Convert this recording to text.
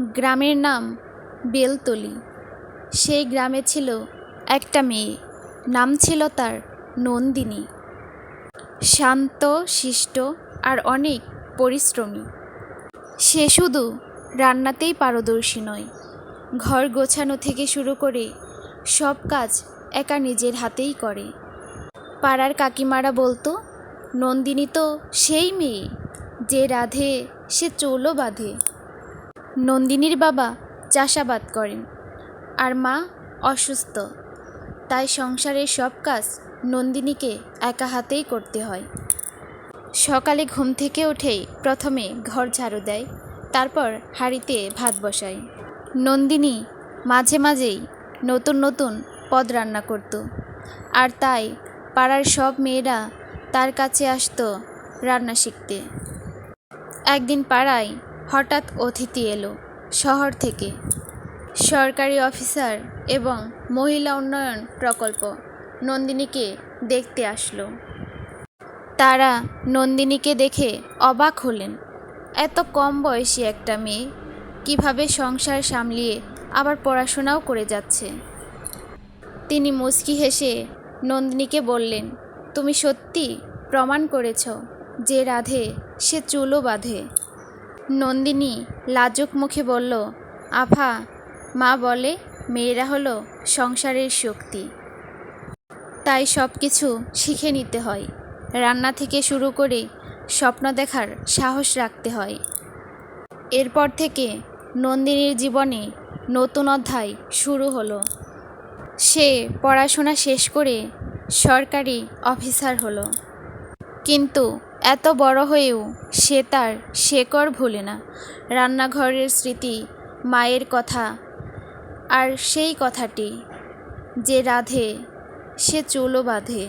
গ্রামের নাম বেলতলি। সেই গ্রামে ছিল একটা মেয়ে, নাম ছিল তার নন্দিনী। শান্ত, শিষ্ট আর অনেক পরিশ্রমী। সে শুধু রান্নাতেই পারদর্শী নয়, ঘর গোছানো থেকে শুরু করে সব কাজ একা নিজের হাতেই করে। পাড়ার কাকিমারা বলতো, নন্দিনী তো সেই মেয়ে, যে রাধে সে চৌলো বাঁধে। নন্দিনীর বাবা চাষাবাদ করেন আর মা অসুস্থ। তাই সংসারের সব কাজ নন্দিনীকে একা হাতেই করতে হয়। সকালে ঘুম থেকে উঠেই প্রথমে ঘর ঝাড়ু দেয়, তারপর হাঁড়িতে ভাত বসায়। নন্দিনী মাঝে মাঝেই নতুন নতুন পদ রান্না করত আর তাই পাড়ার সব মেয়েরা তার কাছে আসতো রান্না শিখতে। একদিন পাড়ায় হঠাৎ অতিথি এলো শহর থেকে। সরকারি অফিসার এবং মহিলা উন্নয়ন প্রকল্প নন্দিনীকে দেখতে আসলো। তারা নন্দিনীকে দেখে অবাক হলেন। এত কম বয়সী একটা মেয়ে কীভাবে সংসার সামলিয়ে আবার পড়াশোনাও করে যাচ্ছে? তিনি মুচকি হেসে নন্দিনীকে বললেন, তুমি সত্যি প্রমাণ করেছ যে রাধে সে চুলও বাঁধে। নন্দিনী লাজুক মুখে বলল আফা মা বলে মেয়েরা হলো সংসারের শক্তি। তাই সব কিছু শিখে নিতে হয়। রান্না থেকে শুরু করে স্বপ্ন দেখার সাহস রাখতে হয়। এরপর থেকে নন্দিনীর জীবনে নতুন অধ্যায় শুরু হলো। সে পড়াশোনা শেষ করে সরকারি অফিসার হলো। কিন্তু এত বড় হয়েও সে তার শেকড় ভুলে না। রান্নাঘরের স্মৃতি, মায়ের কথা আর সেই কথাটি যে রাধে, সে চুলও বাঁধে।